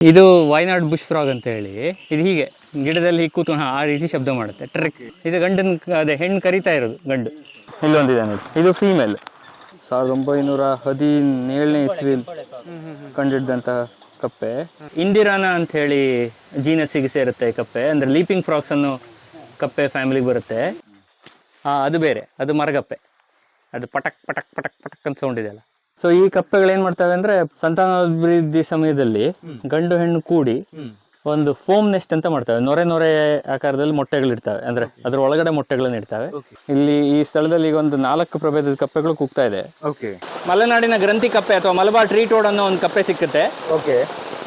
ಇದು Wayanad bush frog ಅಂತ ಹೇಳಿ ಇದು ಹೀಗೆ ಗಿಡದಲ್ಲಿ ಕೂತು ಕೂತ್ಕೊಂಡು ಆ ರೀತಿ ಶಬ್ದ ಮಾಡುತ್ತೆ. ಟ್ರೆಕ್. ಇದು ಗಂಡನ ಅದೇ ಹೆಣ್ಣು ಕರಿತಾ ಇರೋದು ಗಂಡು. ಇಲ್ಲೊಂದಿದೆ ನೋಡಿ. ಇದು ಫೀಮೇಲ್ ಸಾವಿರದ ಒಂಬೈನೂರ ಹದಿನೇಳನೇ ಇಸ್ವಿ ಕಂಡಿಡ್ದಂತಹ ಕಪ್ಪೆ. ಇಂದಿರಾನ ಅಂತ ಹೇಳಿ ಜೀನಸ್ಸಿಗೆ ಸೇರುತ್ತೆ ಕಪ್ಪೆ. ಅಂದ್ರೆ ಲೀಪಿಂಗ್ ಫ್ರಾಕ್ಸ್ ಅನ್ನು ಕಪ್ಪೆ ಫ್ಯಾಮಿಲಿಗೆ ಬರುತ್ತೆ. ಆ, ಅದು ಬೇರೆ. ಅದು ಮರಗಪ್ಪೆ. ಅದು ಪಟಕ್ ಪಟಕ್ ಪಟಕ್ ಪಟಕ್ ಅಂತ ಸೌಂಡ್ ಇದೆಯಲ್ಲ. ಸೊ ಈ ಕಪ್ಪೆಗಳು ಏನ್ ಮಾಡ್ತವೆ ಅಂದ್ರೆ ಸಂತಾನಾಭಿವೃದ್ಧಿ ಸಮಯದಲ್ಲಿ ಗಂಡು ಹೆಣ್ಣು ಕೂಡಿ ಒಂದು ಫೋಮ್ ನೆಸ್ಟ್ ಅಂತ ಮಾಡ್ತವೆ. ನೊರೆ ನೊರೆ ಆಕಾರದಲ್ಲಿ ಮೊಟ್ಟೆಗಳು ಇರ್ತವೆ ಅಂದ್ರೆ ಅದ್ರ ಒಳಗಡೆ ಮೊಟ್ಟೆಗಳನ್ನ ಇಡ್ತವೆ. ಇಲ್ಲಿ ಈ ಸ್ಥಳದಲ್ಲಿ ಈಗ ಒಂದು ನಾಲ್ಕು ಪ್ರಭೇದದ ಕಪ್ಪೆಗಳು ಕೂಗ್ತಾ ಇದೆ. ಮಲೆನಾಡಿನ ಗ್ರಂಥಿ ಕಪ್ಪೆ ಅಥವಾ ಮಲಬಾರ್ ಟ್ರೀ ಟೋಡ್ ಅನ್ನೋ ಒಂದು ಕಪ್ಪೆ ಸಿಕ್ಕುತ್ತೆ. ಓಕೆ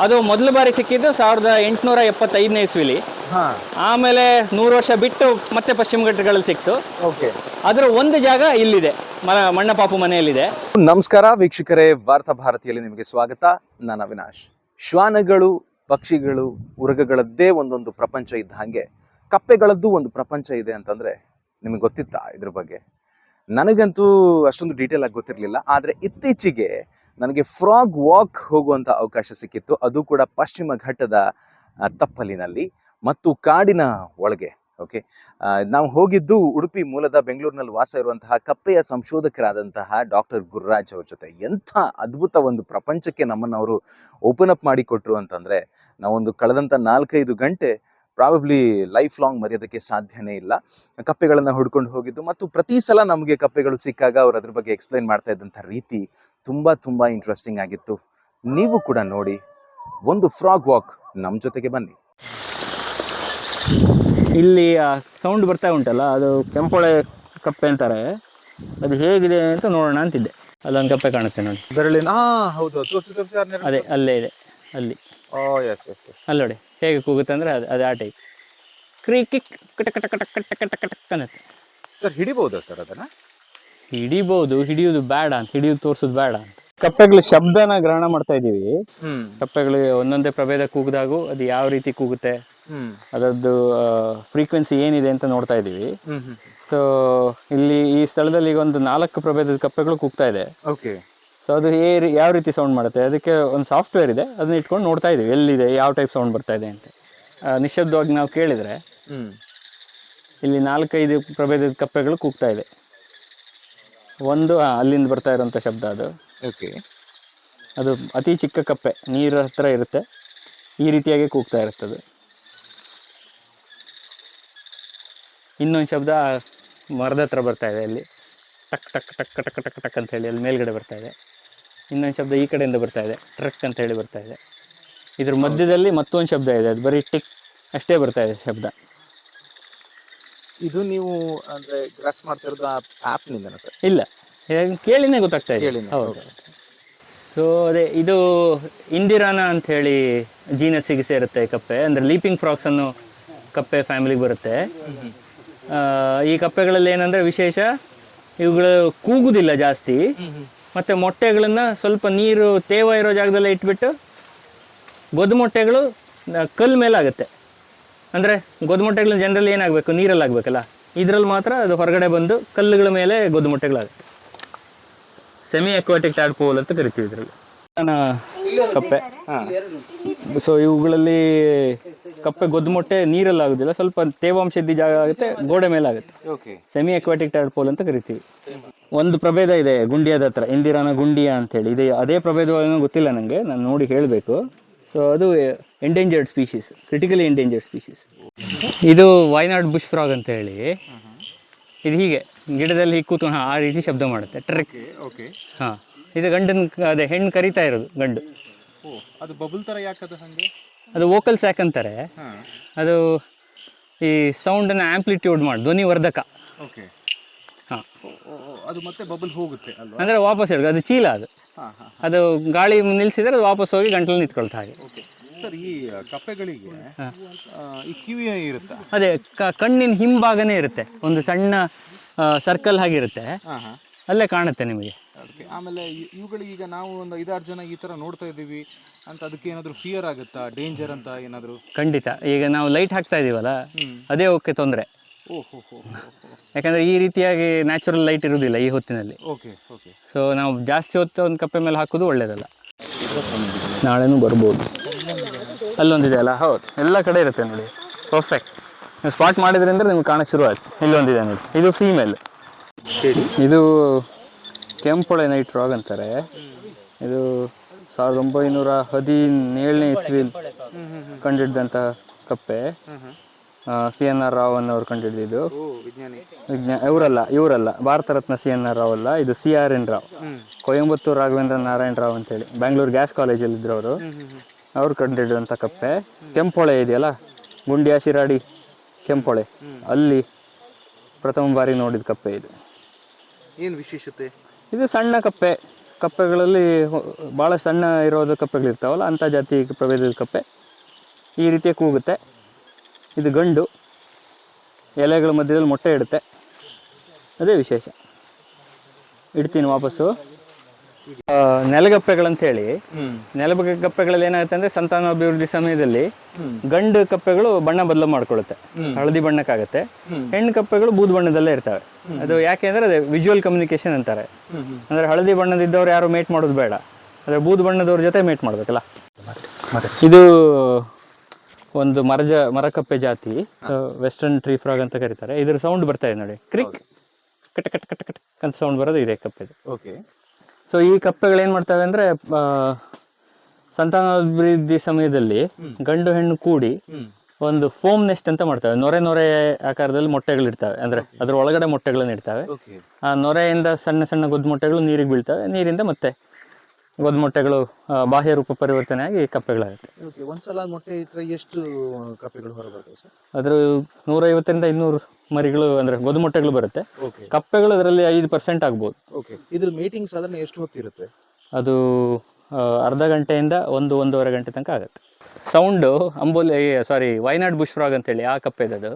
ಅದು ಮೊದಲ ಬಾರಿ ಸಿಕ್ಕಿದ್ದು ಸಾವಿರದ ಎಂಟುನೂರ ಎಪ್ಪತ್ತೈದನೇ ಇಸ್ವಿಲಿ. ಹಾ. ಆಮೇಲೆ ನೂರು ವರ್ಷ ಬಿಟ್ಟು ಮತ್ತೆ ಪಶ್ಚಿಮ ಘಟ್ಟಗಳಲ್ಲಿ ಸಿಕ್ತು. ಓಕೆ. ಅದರ ಒಂದು ಜಾಗ ಇಲ್ಲಿದೆ ಮಣ್ಣಪಾಪು ಮನೆಯಲ್ಲಿದೆ. ನಮಸ್ಕಾರ ವೀಕ್ಷಕರೇ ವಾರ್ತಾ ಭಾರತಿಯಲ್ಲಿ ನಿಮಗೆ ಸ್ವಾಗತ. ನನ್ನ ಅವಿನಾಶ್. ಶ್ವಾನಗಳು ಪಕ್ಷಿಗಳು ಉರಗಗಳದ್ದೇ ಒಂದೊಂದು ಪ್ರಪಂಚ ಇದ್ದ ಹಾಗೆ ಕಪ್ಪೆಗಳದ್ದು ಒಂದು ಪ್ರಪಂಚ ಇದೆ ಅಂತಂದ್ರೆ ನಿಮಗೆ ಗೊತ್ತಿತ್ತಾ ಇದ್ರ ಬಗ್ಗೆ? ನನಗಂತೂ ಅಷ್ಟೊಂದು ಡೀಟೇಲ್ ಆಗಿ ಗೊತ್ತಿರಲಿಲ್ಲ ಆದರೆ ಇತ್ತೀಚೆಗೆ ನನಗೆ ಫ್ರಾಗ್ ವಾಕ್ ಹೋಗುವಂತ ಅವಕಾಶ ಸಿಕ್ಕಿತ್ತು. ಅದು ಕೂಡ ಪಶ್ಚಿಮ ಘಟ್ಟದ ತಪ್ಪಲಿನಲ್ಲಿ ಮತ್ತು ಕಾಡಿನ ಒಳಗೆ ಓಕೆ ನಾವು ಹೋಗಿದ್ದು ಉಡುಪಿ ಮೂಲದ ಬೆಂಗಳೂರಿನಲ್ಲಿ ವಾಸ ಇರುವಂತಹ ಕಪ್ಪೆಯ ಸಂಶೋಧಕರಾದಂತಹ ಡಾಕ್ಟರ್ ಗುರುರಾಜ್ ಅವ್ರ ಜೊತೆ. ಎಂಥ ಅದ್ಭುತ ಒಂದು ಪ್ರಪಂಚಕ್ಕೆ ನಮ್ಮನ್ನು ಅವರು ಓಪನ್ ಅಪ್ ಮಾಡಿಕೊಟ್ರು ಅಂತಂದ್ರೆ, ನಾವೊಂದು ಕಳೆದಂಥ ನಾಲ್ಕೈದು ಗಂಟೆ ಪ್ರಾಬಬ್ಲಿ ಲೈಫ್ ಲಾಂಗ್ ಮರೆಯೋದಕ್ಕೆ ಸಾಧ್ಯನೇ ಇಲ್ಲ. ಕಪ್ಪೆಗಳನ್ನು ಹುಡ್ಕೊಂಡು ಹೋಗಿದ್ದು ಮತ್ತು ಪ್ರತಿ ಸಲ ನಮಗೆ ಕಪ್ಪೆಗಳು ಸಿಕ್ಕಾಗ ಅವ್ರು ಅದ್ರ ಬಗ್ಗೆ ಎಕ್ಸ್ಪ್ಲೈನ್ ಮಾಡ್ತಾ ಇದ್ದಂಥ ರೀತಿ ತುಂಬ ತುಂಬ ಇಂಟ್ರೆಸ್ಟಿಂಗ್ ಆಗಿತ್ತು. ನೀವು ಕೂಡ ನೋಡಿ ಒಂದು ಫ್ರಾಗ್ ವಾಕ್ ನಮ್ಮ ಜೊತೆಗೆ ಬನ್ನಿ. ಇಲ್ಲಿ ಸೌಂಡ್ ಬರ್ತಾ ಉಂಟಲ್ಲ ಅದು ಕೆಂಪೊಳೆ ಕಪ್ಪೆ ಅಂತಾರೆ. ಅದು ಹೇಗಿದೆ ಅಂತ ನೋಡೋಣ ಅಂತಿದ್ದೆ. ಅಲ್ಲೊಂದು ಕಪ್ಪೆ ಕಾಣುತ್ತೆ ನೋಡಿ. ಬೆರಳಿನ ಹೌದು ತೋರಿಸಿ ತೋರಿಸಿ ಅದೇ ಅಲ್ಲೇ ಇದೆ. ಅಲ್ಲಿ ಓ ಎಸ್ ಎಸ್ ಅಲ್ಲಿ ನೋಡಿ ಹೇಗೆ ಕೂಗುತ್ತೆ ಅಂದ್ರೆ ಅದು ಅದೇ ಆ ಟೈಪ್ ಕ್ರೀ ಕಿಕ್ ಕಟ ಕಟ ಕಟ ಕಟ ಕಟ ಕಟ ಅನ್ನತ್ತೆ ಸರ್ ಹಿಡಿಬಹುದು ಸರ್ ಅದನ್ನ ಹಿಡಿಬಹುದು ಹಿಡಿಯೋದು ಬೇಡ ಅಂತ ಹಿಡಿಯೋದು ತೋರಿಸೋದು ಬೇಡ ಅಂತ ಕಪ್ಪೆಗಳ ಶಬ್ದನ ಗ್ರಹಣ ಮಾಡ್ತಾ ಇದೀವಿ ಕಪ್ಪೆಗಳು ಒಂದೊಂದೇ ಪ್ರಭೇದ ಕೂಗಿದಾಗೂ ಅದು ಯಾವ ರೀತಿ ಕೂಗುತ್ತೆ ಅದರದ್ದು ಫ್ರೀಕ್ವೆನ್ಸಿ ಏನಿದೆ ಅಂತ ನೋಡ್ತಾ ಇದೀವಿ ಸೊ ಇಲ್ಲಿ ಈ ಸ್ಥಳದಲ್ಲಿ ಈಗ ಒಂದು ನಾಲ್ಕು ಪ್ರಭೇದದ ಕಪ್ಪೆಗಳು ಕೂಗ್ತಾ ಇದೆ ಓಕೆ ಸೊ ಅದು ಏ ಯಾವ ರೀತಿ ಸೌಂಡ್ ಮಾಡುತ್ತೆ? ಅದಕ್ಕೆ ಒಂದು ಸಾಫ್ಟ್ವೇರ್ ಇದೆ ಅದನ್ನ ಇಟ್ಕೊಂಡು ನೋಡ್ತಾ ಇದ್ದೀವಿ ಎಲ್ಲಿದೆ ಯಾವ ಟೈಪ್ ಸೌಂಡ್ ಬರ್ತಾ ಇದೆ ಅಂತ. ನಿಶಬ್ದವಾಗಿ ನಾವು ಕೇಳಿದರೆ ಇಲ್ಲಿ ನಾಲ್ಕೈದು ಪ್ರಭೇದದ ಕಪ್ಪೆಗಳು ಕೂಗ್ತಾ ಇದೆ. ಒಂದು ಅಲ್ಲಿಂದ ಬರ್ತಾ ಇರೋಂಥ ಶಬ್ದ ಅದು. ಓಕೆ ಅದು ಅತಿ ಚಿಕ್ಕ ಕಪ್ಪೆ ನೀರ ಹತ್ರ ಇರುತ್ತೆ ಈ ರೀತಿಯಾಗಿ ಕೂಗ್ತಾ ಇರುತ್ತೆ ಅದು. ಇನ್ನೊಂದು ಶಬ್ದ ಮರದ ಹತ್ರ ಬರ್ತಾ ಇದೆ ಅಲ್ಲಿ. ಟಕ್ ಟಕ್ ಟಕ್ ಟಕ್ ಟಕ್ ಟಕ್ ಅಂತ ಹೇಳಿ ಅಲ್ಲಿ ಮೇಲ್ಗಡೆ ಬರ್ತಾ ಇದೆ. ಇನ್ನೊಂದು ಶಬ್ದ ಈ ಕಡೆಯಿಂದ ಬರ್ತಾ ಇದೆ. ಟ್ರಕ್ ಅಂತ ಹೇಳಿ ಬರ್ತಾ ಇದೆ. ಇದ್ರ ಮಧ್ಯದಲ್ಲಿ ಮತ್ತೊಂದು ಶಬ್ದ ಇದೆ. ಅದು ಬರೀ ಟಿಕ್ ಅಷ್ಟೇ ಬರ್ತಾ ಇದೆ ಶಬ್ದ. ಇದು ನೀವು ಅಂದ್ರೆ ಗ್ರಾಸ್ ಮಾಡ್ತಿರೋದು ಆಪ್ ನಿಂದನ ಸರ್? ಇಲ್ಲ. ಹೇಗೆ ಕೇಳಿನೇ ಗೊತ್ತಾಗ್ತಾ ಇದೆ. ಕೇಳಿನೇ, ಹೌದು. ಸೊ ಅದೇ ಇದು ಇಂದಿರಾನ ಅಂತ ಹೇಳಿ ಜೀನಸ್ಸಿಗೆ ಸೇರುತ್ತೆ ಕಪ್ಪೆ. ಅಂದರೆ ಲೀಪಿಂಗ್ ಫ್ರಾಕ್ಸ್ ಅನ್ನು ಕಪ್ಪೆ ಫ್ಯಾಮಿಲಿಗೆ ಬರುತ್ತೆ. ಆ, ಈ ಕಪ್ಪೆಗಳಲ್ಲಿ ಏನಂದ್ರೆ ವಿಶೇಷ ಇವುಗಳು ಕೂಗುದಿಲ್ಲ ಜಾಸ್ತಿ. ಮತ್ತು ಮೊಟ್ಟೆಗಳನ್ನ ಸ್ವಲ್ಪ ನೀರು ತೇವ ಇರೋ ಜಾಗದಲ್ಲೇ ಇಟ್ಬಿಟ್ಟು ಗೊದ್ದು ಮೊಟ್ಟೆಗಳು ಕಲ್ಲು ಮೇಲೆ ಆಗುತ್ತೆ. ಅಂದರೆ ಗೊದ್ದು ಮೊಟ್ಟೆಗಳು ಜನರಲಿ ಏನಾಗಬೇಕು? ನೀರಲ್ಲಿ ಆಗಬೇಕಲ್ಲ? ಇದರಲ್ಲಿ ಮಾತ್ರ ಅದು ಹೊರಗಡೆ ಬಂದು ಕಲ್ಲುಗಳ ಮೇಲೆ ಗೊದ್ದು ಮೊಟ್ಟೆಗಳಾಗುತ್ತೆ. ಸೆಮಿ ಅಕ್ವಾಟಿಕ್ ಟ್ಯಾಡ್ಪೋಲ್ ಅಂತ ಕರಿತೀವಿ ಇದರಲ್ಲಿ. ಕಪ್ಪೆ. ಹಾಂ. ಸೊ ಇವುಗಳಲ್ಲಿ ಕಪ್ಪೆ ಗೊದ್ದು ಮೊಟ್ಟೆ ನೀರಲ್ಲಿ ಆಗೋದಿಲ್ಲ. ಸ್ವಲ್ಪ ತೇವಾಂಶ ಇದ್ದ ಜಾಗ ಆಗುತ್ತೆ ಗೋಡೆ ಮೇಲೆ ಆಗುತ್ತೆ. ಸೆಮಿ ಅಕ್ವಾಟಿಕ್ ಟ್ಯಾಡ್ಪೋಲ್ ಅಂತ ಕರಿತೀವಿ. ಒಂದು ಪ್ರಭೇದ ಇದೆ ಗುಂಡಿಯಾದ ಹತ್ರ ಇಂದಿರಾನ ಗುಂಡಿಯ ಅಂತೇಳಿ ಇದೆ ಅದೇ ಪ್ರಭೇದವನ್ನು ಗೊತ್ತಿಲ್ಲ ನನಗೆ ನಾನು ನೋಡಿ ಹೇಳಬೇಕು. ಸೊ ಅದು endangered species critically endangered species ಇದು ವೈನಾಡ್ ಬುಷ್ ಫ್ರಾಗ್ ಅಂತ ಹೇಳಿ. ಇದು ಹೀಗೆ ಗಿಡದಲ್ಲಿ ಕೂತು ಕೂತ್ಕೊಂಡು ಆ ರೀತಿ ಶಬ್ದ ಮಾಡುತ್ತೆ. ಟ್ರೆಕ್ ಓಕೆ ಹಾಂ. ಇದು ಗಂಡನ ಅದೇ ಹೆಣ್ಣು ಕರಿತಾ ಇರೋದು ಗಂಡು. ಓ ಅದು ಬಬಲ್ ತರ ಯಾಕದು ಹಂಗೆ? ಅದು ವೋಕಲ್ ಸ್ಯಾಕ್ ಅಂತಾರೆ. ಹಾ. ಅದು ಈ ಸೌಂಡನ್ನು ಆ್ಯಂಪ್ಲಿಟ್ಯೂಡ್ ಮಾಡಿ ಧ್ವನಿ ವರ್ಧಕ. ಓಕೆ ಹಾಂ. ಅದು ಮತ್ತೆ ಬಬಲ್ ಹೋಗುತ್ತೆ ಅಲ್ವಾ? ಅಂದರೆ ವಾಪಸ್ ಇರೋದು ಅದು ಚೀಲ ಅದು. ಹಾ ಹಾ ಅದು ಗಾಳಿ ನಿಲ್ಸಿದ್ರೆ ಅದು ವಾಪಸ್ ಹೋಗಿ ಗಂಟಲು ನಿಂತ್ಕೊಳ್ತಾ ಹಾಗೆ. ಓಕೆ ಸರ್ ಈ ಕಪ್ಪೆಗಳಿಗೆ ಈ ಕಿವಿ ಇರುತ್ತಾ? ಅದೇ ಕ- ಕಣ್ಣಿನ ಹಿಂಭಾಗನೇ ಇರುತ್ತೆ ಒಂದು ಸಣ್ಣ ಸರ್ಕಲ್ ಆಗಿರುತ್ತೆ ಹಾ ಹಾ. ಅಲ್ಲೇ ಕಾಣುತ್ತೆ ನಿಮಗೆ. ಓಕೆ ಆಮೇಲೆ ಈಗ ನಾವು ಒಂದು ಐದಾರು ಜನ ಈ ತರ ನೋಡ್ತಾ ಇದ್ದೀವಿ ಅಂತ ಅದಕ್ಕೆ ಏನಾದರೂ ಫಿಯರ್ ಆಗುತ್ತಾ ಡೇಂಜರ್ ಅಂತ ಏನಾದರೂ? ಖಂಡಿತ. ಈಗ ನಾವು ಲೈಟ್ ಹಾಕ್ತಾ ಇದೀವಲ್ಲ ಅದೇ ಓಕೆ ತೊಂದರೆ. ಯಾಕಂದರೆ ಈ ರೀತಿಯಾಗಿ ನ್ಯಾಚುರಲ್ ಲೈಟ್ ಇರುವುದಿಲ್ಲ ಈ ಹೊತ್ತಿನಲ್ಲಿ. ಓಕೆ ಓಕೆ ಸೊ ನಾವು ಜಾಸ್ತಿ ಹೊತ್ತು ಒಂದು ಕಪ್ಪೆ ಮೇಲೆ ಹಾಕೋದು ಒಳ್ಳೇದಲ್ಲ. ನಾಳೆನೂ ಬರ್ಬೋದು. ಅಲ್ಲೊಂದಿದೆ ಅಲ್ಲ? ಹೌದು. ಎಲ್ಲ ಕಡೆ ಇರುತ್ತೆ ನೋಡಿ. ಪರ್ಫೆಕ್ಟ್ ನೀವು ಸ್ಪಾಟ್ ಮಾಡಿದ್ರಿಂದ ನಿಮ್ಗೆ ಕಾಣಕ್ಕೆ ಶುರು ಆಯ್ತು ಇಲ್ಲೊಂದಿದೆ ನೋಡಿ. ಇದು ಫೀಮೇಲ್ ಇದು ಕೆಂಪೊಳೆ ನೈಟ್ ರಾಗ್ ಅಂತಾರೆ. ಇದು ಸಾವಿರದ ಒಂಬೈನೂರ ಹದಿನೇಳನೇ ಇಸ್ವಿ ಕಂಡಿಡ್ದಂತಹ ಕಪ್ಪೆ. ಸಿ ಎನ್ ಆರ್ ರಾವ್ ಅನ್ನೋರು ವಿಜ್ಞಾ ಇವರಲ್ಲ ಇವರಲ್ಲ. Bharat Ratna C N R Rao ಅಲ್ಲ, ಇದು C R N Rao. Coimbatore Raghavendra Narayana Rao ಅಂತೇಳಿ. ಬ್ಯಾಂಗ್ಳೂರ್ ಗ್ಯಾಸ್ ಕಾಲೇಜಲ್ಲಿ ಇದ್ರು ಅವರು. ಅವ್ರು ಕಂಡಿಡಿದಂಥ ಕಪ್ಪೆ. ಕೆಂಪೊಳೆ ಇದೆಯಲ್ಲ, ಗುಂಡಿಯಾ ಶಿರಾಡಿ ಕೆಂಪೊಳೆ. ಅಲ್ಲಿ ಪ್ರಥಮ ಬಾರಿ ನೋಡಿದ ಕಪ್ಪೆ ಇದು. ಏನು ವಿಶೇಷತೆ? ಇದು ಸಣ್ಣ ಕಪ್ಪೆ. ಕಪ್ಪೆಗಳಲ್ಲಿ ಭಾಳ ಸಣ್ಣ ಇರೋದು ಕಪ್ಪೆಗಳಿರ್ತಾವಲ್ಲ, ಅಂಥ ಜಾತಿ ಪ್ರಭೇದದ ಕಪ್ಪೆ. ಈ ರೀತಿಯ ಕೂಗುತ್ತೆ. ಇದು ಗಂಡು. ಎಲೆಗಳ ಮಧ್ಯದಲ್ಲಿ ಮೊಟ್ಟೆ ಇಡುತ್ತೆ. ಅದೇ ವಿಶೇಷ. ಇಡ್ತೀನಿ ವಾಪಸ್ಸು. ನೆಲಗಪ್ಪೆಗಳಂತೇಳಿ ನೆಲಗಪ್ಪೆಗಳಲ್ಲಿ ಏನಾಗುತ್ತೆ ಅಂದ್ರೆ ಸಂತಾನಾಭಿವೃದ್ಧಿ ಸಮಯದಲ್ಲಿ ಗಂಡು ಕಪ್ಪೆಗಳು ಬಣ್ಣ ಬದಲು ಮಾಡ್ಕೊಳ್ಳುತ್ತೆ ಹಳದಿ ಬಣ್ಣಕ್ಕಾಗತ್ತೆ. ಹೆಣ್ಣು ಕಪ್ಪೆಗಳು ಬೂದ್ ಬಣ್ಣದಲ್ಲೇ ಇರ್ತವೆ. ಅದು ಯಾಕೆ ಅಂದ್ರೆ ಅದೇ ವಿಜುವಲ್ ಕಮ್ಯುನಿಕೇಶನ್ ಅಂತಾರೆ. ಅಂದ್ರೆ ಹಳದಿ ಬಣ್ಣದಿದ್ದವ್ರು ಯಾರು ಮೇಟ್ ಮಾಡೋದು ಬೇಡ. ಅಂದ್ರೆ ಬೂದ್ ಬಣ್ಣದವ್ರ ಜೊತೆ ಮೇಟ್ ಮಾಡ್ಬೇಕಲ್ಲ? ಇದು ಒಂದು ಮರಜ ಮರಕಪ್ಪೆ ಜಾತಿ ವೆಸ್ಟರ್ನ್ ಟ್ರೀ ಫ್ರಾಗ್ ಅಂತ ಕರೀತಾರೆ. ಇದ್ರ ಸೌಂಡ್ ಬರ್ತಾ ಇದೆ ನೋಡಿ. ಕ್ರಿಕ್. ಕಟ ಕಟ ಕಟ್ ಕಟ್ ಅಂತ ಸೌಂಡ್ ಬರೋದು ಇದೆ ಕಪ್ಪೆ ಓಕೆ ಸೊ ಈ ಕಪ್ಪೆಗಳು ಏನು ಮಾಡ್ತವೆ ಅಂದರೆ ಸಂತಾನಾಭಿವೃದ್ಧಿ ಸಮಯದಲ್ಲಿ ಗಂಡು ಹೆಣ್ಣು ಕೂಡಿ ಒಂದು ಫೋಮ್ ನೆಸ್ಟ್ ಅಂತ ಮಾಡ್ತವೆ. ನೊರೆ ನೊರೆ ಆಕಾರದಲ್ಲಿ ಮೊಟ್ಟೆಗಳಿರ್ತವೆ ಅಂದ್ರೆ ಅದ್ರ ಒಳಗಡೆ ಮೊಟ್ಟೆಗಳನ್ನ ಇಡ್ತವೆ. ಆ ನೊರೆಯಿಂದ ಸಣ್ಣ ಸಣ್ಣ ಗೊದ್ದು ಮೊಟ್ಟೆಗಳು ನೀರಿಗೆ ಬೀಳ್ತವೆ. ನೀರಿಂದ ಮತ್ತೆ ಗೊದ್ದು ಮೊಟ್ಟೆಗಳು ಬಾಹ್ಯ ರೂಪ ಪರಿವರ್ತನೆ ಆಗಿ ಕಪ್ಪೆಗಳಾಗುತ್ತೆ. ಓಕೆ ಒಂದ್ಸಲ ಮೊಟ್ಟೆ ಇಟ್ಟರೆ ಎಷ್ಟು ಕಪ್ಪೆಗಳು ಹೊರಬರ್ತವೆ ಸರ್? ಅದ್ರ ನೂರೈವತ್ತರಿಂದ ಇನ್ನೂರು ಮರಿಗಳು ಅಂದ್ರೆ ಗೊದ್ದು ಮೊಟ್ಟೆಗಳು ಬರುತ್ತೆ. ಓಕೆ ಕಪ್ಪೆಗಳು ಅದರಲ್ಲಿ ಐದು ಪರ್ಸೆಂಟ್ ಆಗ್ಬೋದು. ಓಕೆ ಇದ್ರ ಮೀಟಿಂಗ್ ಸಾಧಾರಣ ಎಷ್ಟು ಹೊತ್ತಿರುತ್ತೆ ಅದು ಅರ್ಧ ಗಂಟೆಯಿಂದ ಒಂದು ಒಂದೂವರೆ ಗಂಟೆ ತನಕ ಆಗುತ್ತೆ. Sound Amboli sorry Wayanad bush frog ಅಂತೇಳಿ ಆ ಕಪ್ಪೆದದು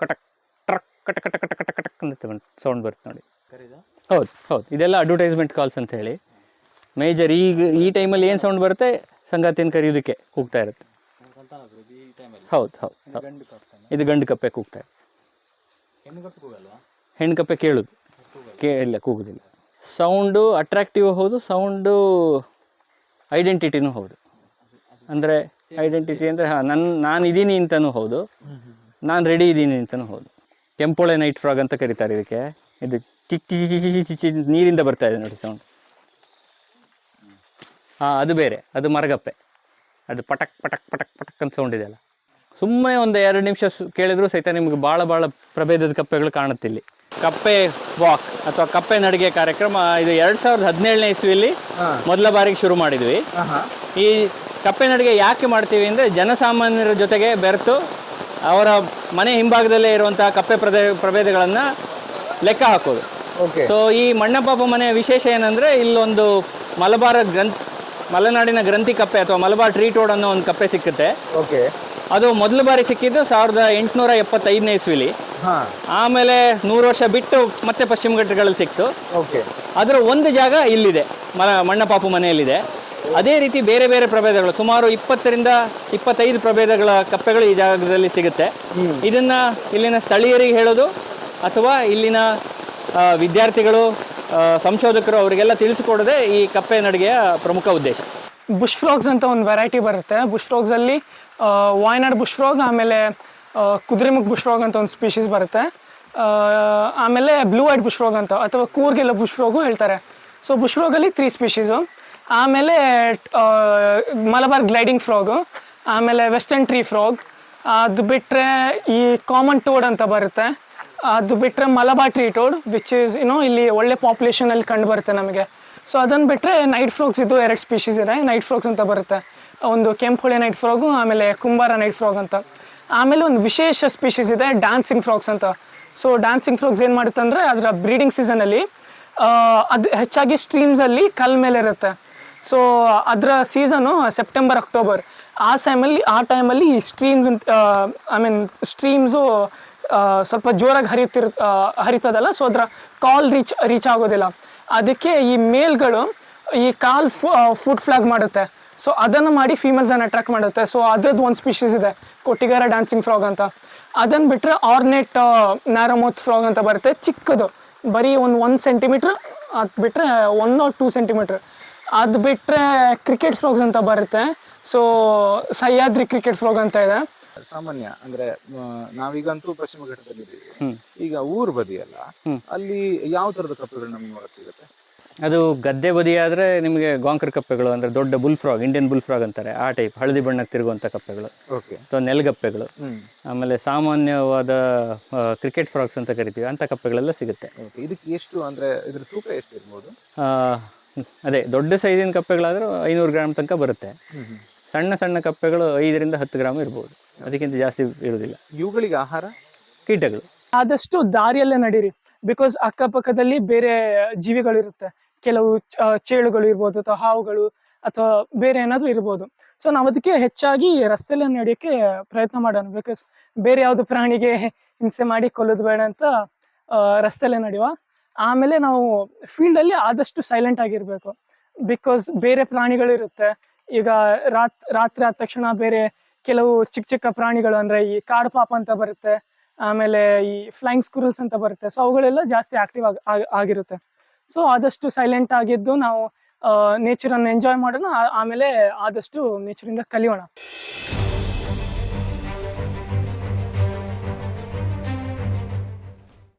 ಕಟಕ್ ಟ್ರಕ್ ಕಟ ಕಟ ಕಟ ಕಟ ಕಟಕ್ ಅಂತ ಸೌಂಡ್ ಬರುತ್ತೆ ನೋಡಿ. ಹೌದು ಹೌದು. ಇದೆಲ್ಲ ಅಡ್ವರ್ಟೈಸ್ಮೆಂಟ್ ಕಾಲ್ಸ್ ಅಂತ ಹೇಳಿ. ಮೇಜರ್ ಈಗ ಈ ಟೈಮಲ್ಲಿ ಏನು ಸೌಂಡ್ ಬರುತ್ತೆ ಸಂಗಾತಿನ ಕರೆಯೋದಕ್ಕೆ ಕೂಗ್ತಾ ಇರುತ್ತೆ ಹೌದು ಹೌದು. ಇದು ಗಂಡು ಕಪ್ಪೆ ಕೂಗ್ತಾ ಇದೆ ಹೆಣ್ಣು ಕಪ್ಪೆ ಕೇಳುದು ಕೇಳಿಲ್ಲ ಕೂಗುದಿಲ್ಲ ಸೌಂಡು ಅಟ್ರಾಕ್ಟಿವ್ ಹೌದು ಸೌಂಡು ಐಡೆಂಟಿಟಿನೂ ಹೌದು ಅಂದರೆ ಐಡೆಂಟಿಟಿ ಅಂದರೆ ಹಾಂ ನನ್ನ ನಾನು ಇದ್ದೀನಿ ಅಂತಲೂ ಹೌದು ನಾನು ರೆಡಿ ಇದ್ದೀನಿ ಅಂತಲೂ ಹೌದು ಕೆಂಪೊಳೆ ನೈಟ್ ಫ್ರಾಗ್ ಅಂತ ಕರೀತಾರೆ ಇದಕ್ಕೆ ಇದು ಚಿಕ್ಕ ಚಿಕ್ಕ ಚಿಕ್ಕ ಚಿಕ್ ಚಿಕ್ ಚಿಕ್ ನೀರಿಂದ ಬರ್ತಾ ಇದೆ ನೋಡಿ ಸೌಂಡ್ ಹಾಂ ಅದು ಬೇರೆ ಅದು ಮರಗಪ್ಪೆ. ಅದು ಪಟಕ್ ಪಟಕ್ ಪಟಕ್ ಪಟಕ್ ಅಂತ ಸೌಂಡ್ ಇದೆಯಲ್ಲ. ಸುಮ್ಮನೆ ಒಂದು ಎರಡು ನಿಮಿಷ ಕೇಳಿದ್ರು ಸಹಿತ ನಿಮಗೆ ಭಾಳ ಭಾಳ ಪ್ರಭೇದದ ಕಪ್ಪೆಗಳು ಕಾಣುತ್ತಿಲ್ಲಿ ಕಪ್ಪೆ ವಾಕ್ ಅಥವಾ ಕಪ್ಪೆ ನಡಿಗೆ ಕಾರ್ಯಕ್ರಮ ಇದು ಎರಡ್ ಸಾವಿರದ ಹದಿನೇಳನೇ ಇಸ್ವಿಯಲ್ಲಿ ಮೊದಲ ಬಾರಿಗೆ ಶುರು ಮಾಡಿದ್ವಿ. ಈ ಕಪ್ಪೆ ನಡಿಗೆ ಯಾಕೆ ಮಾಡ್ತೀವಿ ಅಂದ್ರೆ ಜನಸಾಮಾನ್ಯರ ಜೊತೆಗೆ ಬೆರೆತು ಅವರ ಮನೆ ಹಿಂಭಾಗದಲ್ಲೇ ಇರುವಂತಹ ಕಪ್ಪೆ ಪ್ರದೇ ಪ್ರಭೇದಗಳನ್ನ ಲೆಕ್ಕ ಹಾಕೋದು. ಸೊ ಈ ಮಣ್ಣಪ್ಪ ಮನೆಯ ವಿಶೇಷ ಏನಂದ್ರೆ ಇಲ್ಲೊಂದು ಮಲಬಾರ ಗ್ರಂಥ್ ಮಲೆನಾಡಿನ ಗ್ರಂಥಿ ಕಪ್ಪೆ ಅಥವಾ ಮಲಬಾರ್ ಟ್ರೀ ಟೋಡ್ ಅನ್ನೋ ಒಂದು ಕಪ್ಪೆ ಸಿಕ್ಕುತ್ತೆ. ಓಕೆ. ಅದು ಮೊದಲ ಬಾರಿ ಸಿಕ್ಕಿದ್ದು ಸಾವಿರದ ಎಂಟುನೂರ ಎಪ್ಪತ್ತೈದನೇ ಇಸ್ವಿಲಿ. ಹಾಂ. ಆಮೇಲೆ ನೂರು ವರ್ಷ ಬಿಟ್ಟು ಮತ್ತೆ ಪಶ್ಚಿಮ ಘಟ್ಟಗಳಲ್ಲಿ ಸಿಕ್ತು. ಓಕೆ. ಅದರ ಒಂದು ಜಾಗ ಇಲ್ಲಿದೆ ಮರ ಮಣ್ಣಪಾಪು ಮನೆಯಲ್ಲಿದೆ. ಅದೇ ರೀತಿ ಬೇರೆ ಬೇರೆ ಪ್ರಭೇದಗಳು ಸುಮಾರು ಇಪ್ಪತ್ತರಿಂದ ಇಪ್ಪತ್ತೈದು ಪ್ರಭೇದಗಳ ಕಪ್ಪೆಗಳು ಈ ಜಾಗದಲ್ಲಿ ಸಿಗುತ್ತೆ. ಇದನ್ನ ಇಲ್ಲಿನ ಸ್ಥಳೀಯರಿಗೆ ಹೇಳೋದು ಅಥವಾ ಇಲ್ಲಿನ ವಿದ್ಯಾರ್ಥಿಗಳು ಸಂಶೋಧಕರು ಅವರಿಗೆಲ್ಲ ತಿಳಿಸಿಕೊಡೋದೇ ಈ ಕಪ್ಪೆ ನಡಿಗೆಯ ಪ್ರಮುಖ ಉದ್ದೇಶ. ಬುಷ್ ಫ್ರಾಗ್ಸ್ ಅಂತ ಒಂದು ವೆರೈಟಿ ಬರುತ್ತೆ. ಬುಷ್ ಫ್ರಾಗ್ಸಲ್ಲಿ ವಾಯ್ನಾಡ್ ಬುಷ್ ಫ್ರಾಗ್ ಆಮೇಲೆ ಕುದುರೆಮುಖ ಬುಷ್ ಫ್ರಾಗ್ ಅಂತ ಒಂದು ಸ್ಪೀಶೀಸ್ ಬರುತ್ತೆ. ಆಮೇಲೆ ಬ್ಲೂ ಐಡ್ ಬುಷ್ ಫ್ರಾಗ್ ಅಂತ, ಅಥವಾ ಕೂರ್ಗೆಲ್ಲ ಬುಷ್ ಫ್ರಾಗು ಹೇಳ್ತಾರೆ. ಸೊ ಬುಷ್ ಫ್ರಾಗಲ್ಲಿ ತ್ರೀ ಸ್ಪೀಶೀಸು ಆಮೇಲೆ ಮಲಬಾರ್ ಗ್ಲೈಡಿಂಗ್ ಫ್ರಾಗು ಆಮೇಲೆ ವೆಸ್ಟರ್ನ್ ಟ್ರೀ ಫ್ರಾಗ್ ಅದು ಬಿಟ್ಟರೆ ಈ ಕಾಮನ್ ಟೋಡ್ ಅಂತ ಬರುತ್ತೆ. ಅದು ಬಿಟ್ಟರೆ Malabar tree toad which is you know ಇಲ್ಲಿ ಒಳ್ಳೆ ಪಾಪ್ಯುಲೇಷನಲ್ಲಿ ಕಂಡು ಬರುತ್ತೆ ನಮಗೆ. ಸೊ ಅದನ್ನು ಬಿಟ್ಟರೆ ನೈಟ್ ಫ್ರಾಗ್ಸ್ ಇದು ಎರಡು ಸ್ಪೀಷೀಸ್ ಇದೆ. ನೈಟ್ ಫ್ರಾಗ್ಸ್ ಅಂತ ಬರುತ್ತೆ. ಒಂದು ಕೆಂಪುಳೆ ನೈಟ್ ಫ್ರಾಗು ಆಮೇಲೆ ಕುಂಬಾರ ನೈಟ್ ಫ್ರಾಗ್ ಅಂತ. ಆಮೇಲೆ ಒಂದು ವಿಶೇಷ ಸ್ಪೀಷೀಸ್ ಇದೆ ಡ್ಯಾನ್ಸಿಂಗ್ ಫ್ರಾಗ್ಸ್ ಅಂತ. ಸೊ ಡ್ಯಾನ್ಸಿಂಗ್ ಫ್ರಾಗ್ಸ್ ಏನು ಮಾಡುತ್ತೆ ಅಂದರೆ, ಅದರ ಬ್ರೀಡಿಂಗ್ ಸೀಸನಲ್ಲಿ ಅದು ಹೆಚ್ಚಾಗಿ ಸ್ಟ್ರೀಮ್ಸಲ್ಲಿ ಕಲ್ ಮೇಲೆ ಇರುತ್ತೆ. ಸೊ ಅದರ ಸೀಸನು ಸೆಪ್ಟೆಂಬರ್ ಅಕ್ಟೋಬರ್ ಆ ಟೈಮಲ್ಲಿ ಆ ಟೈಮಲ್ಲಿ ಸ್ಟ್ರೀಮ್ಸ್ ಐ ಮೀನ್ ಸ್ಟ್ರೀಮ್ಸು ಸ್ವಲ್ಪ ಜೋರಾಗಿ ಹರಿಯುತ್ತಿರ್ ಹರಿತದಲ್ಲ ಸೊ ಅದರ ಕಾಲ್ ರೀಚ್ ರೀಚ್ ಆಗೋದಿಲ್ಲ. ಅದಕ್ಕೆ ಈ ಮೇಲ್ಗಳು ಈ ಕಾಲ್ ಫುಡ್ ಫ್ಲಾಗ್ ಮಾಡುತ್ತೆ. ಸೊ ಅದನ್ನು ಮಾಡಿ ಫೀಮೇಲ್ಸನ್ನು ಅಟ್ರಾಕ್ಟ್ ಮಾಡುತ್ತೆ. ಸೊ ಅದ್ರದ್ದು ಒಂದು ಸ್ಪೀಷೀಸ್ ಇದೆ, ಕೊಟ್ಟಿಗಾರ ಡ್ಯಾನ್ಸಿಂಗ್ ಫ್ರಾಗ್ ಅಂತ. ಅದನ್ನು ಬಿಟ್ಟರೆ ಆರ್ನೆಟ್ ನ್ಯಾರೋಮೌತ್ ಫ್ರಾಗ್ ಅಂತ ಬರುತ್ತೆ. ಚಿಕ್ಕದು. ಬರೀ ಒಂದು ಒಂದು ಸೆಂಟಿಮೀಟ್ರ್ ಅದು ಬಿಟ್ಟರೆ ಒನ್ ಆರ್ ಟೂ ಸೆಂಟಿಮೀಟ್ರ್ ಅದು ಬಿಟ್ಟರೆ ಕ್ರಿಕೆಟ್ ಫ್ರಾಗ್ಸ್ ಅಂತ ಬರುತ್ತೆ. ಸೊ ಸಹ್ಯಾದ್ರಿ ಕ್ರಿಕೆಟ್ ಫ್ರಾಗ್ ಅಂತ ಇದೆ. ಸಾಮಾನ್ಯ ಅಂದ್ರೆ ನಾವೀಗಂತೂ ಪಶ್ಚಿಮ ಘಟ್ಟದಲ್ಲಿದ್ದೀವಿ. ಹ್ಮ್. ಈಗ ಊರ್ ಬದಿಯಲ್ಲ. ಅಲ್ಲಿ ಯಾವ ತರದ ಕಪ್ಪೆಗಳು ನಮ್ಗೆ ನೋಡಕ್ ಸಿಗುತ್ತೆ? ಅದು ಗದ್ದೆ ಬದಿ ಆದರೆ ನಿಮಗೆ ಗಾಂಕರ್ ಕಪ್ಪೆಗಳು ಅಂದ್ರೆ ದೊಡ್ಡ bull frog Indian bull frog ಅಂತಾರೆ ಆ ಟೈಪ್ ಹಳದಿ ಬಣ್ಣಕ್ಕೆ ತಿರುಗುವಂತ ಕಪ್ಪೆಗಳು. ಓಕೆ. ಅಥವಾ ನೆಲಗಪ್ಪೆಗಳು ಆಮೇಲೆ ಸಾಮಾನ್ಯವಾದ ಕ್ರಿಕೆಟ್ ಫ್ರಾಗ್ಸ್ ಅಂತ ಕರಿತೀವಿ ಅಂತ ಕಪ್ಪೆಗಳೆಲ್ಲ ಸಿಗುತ್ತೆ. ಓಕೆ ಇದಕ್ಕೆ ಎಷ್ಟು ಅಂದ್ರೆ ಇದ್ರ ತೂಕ ಎಷ್ಟು ಇರ್ಬೋದು ಅದೇ ದೊಡ್ಡ ಸೈಜಿನ ಕಪ್ಪೆಗಳಾದರೂ ಐನೂರು ಗ್ರಾಮ್ ತನಕ ಬರುತ್ತೆ. ಸಣ್ಣ ಸಣ್ಣ ಕಪ್ಪೆಗಳು ಐದರಿಂದ ಹತ್ತು ಗ್ರಾಮ್ ಇರ್ಬೋದು. ಅದಕ್ಕಿಂತ ಜಾಸ್ತಿ ಇರುವುದಿಲ್ಲ. ಇವುಗಳಿಗೆ ಆಹಾರ? ಕೀಟಗಳು. ಆದಷ್ಟು ದಾರಿಯಲ್ಲೇ ನಡೀರಿ. ಬಿಕಾಸ್ ಅಕ್ಕಪಕ್ಕದಲ್ಲಿ ಬೇರೆ ಜೀವಿಗಳಿರುತ್ತೆ. ಕೆಲವು ಚೇಳುಗಳು ಇರ್ಬೋದು ಅಥವಾ ಹಾವುಗಳು ಅಥವಾ ಬೇರೆ ಏನಾದರೂ ಇರ್ಬೋದು. ಸೊ ನಾವು ಅದಕ್ಕೆ ಹೆಚ್ಚಾಗಿ ರಸ್ತೆಯಲ್ಲೇ ನಡೆಯೋಕ್ಕೆ ಪ್ರಯತ್ನ ಮಾಡೋಣ. ಬಿಕಾಸ್ ಬೇರೆ ಯಾವುದು ಪ್ರಾಣಿಗೆ ಹಿಂಸೆ ಮಾಡಿ ಕೊಲ್ಲೋದು ಬೇಡ ಅಂತ ರಸ್ತೆಯಲ್ಲೇ ನಡೆಯುವ. ಆಮೇಲೆ ನಾವು ಫೀಲ್ಡಲ್ಲಿ ಆದಷ್ಟು ಸೈಲೆಂಟ್ ಆಗಿರಬೇಕು. ಬಿಕಾಸ್ ಬೇರೆ ಪ್ರಾಣಿಗಳು ಇರುತ್ತೆ ಈಗ ರಾತ್, ರಾತ್ರಿ ಆದ ತಕ್ಷಣ ಬೇರೆ ಕೆಲವು ಚಿಕ್ಕ ಚಿಕ್ಕ ಪ್ರಾಣಿಗಳು ಅಂದರೆ ಈ ಕಾಡು ಪಾಪ ಅಂತ ಬರುತ್ತೆ, ಆಮೇಲೆ ಈ ಫ್ಲೈಂಗ್ ಸ್ಕ್ರೂಲ್ಸ್ ಅಂತ ಬರುತ್ತೆ. ಸೊ ಅವುಗಳೆಲ್ಲ ಜಾಸ್ತಿ ಆಕ್ಟಿವ್ ಆಗಿ, ಆಗ್- ಆಗಿರುತ್ತೆ. ಸೊ ಆದಷ್ಟು ಸೈಲೆಂಟ್ ಆಗಿದ್ದು ನಾವು ನೇಚರನ್ನು ಎಂಜಾಯ್ ಮಾಡೋಣ ಆಮೇಲೆ ಆದಷ್ಟು ನೇಚರಿಂದ ಕಲಿಯೋಣ.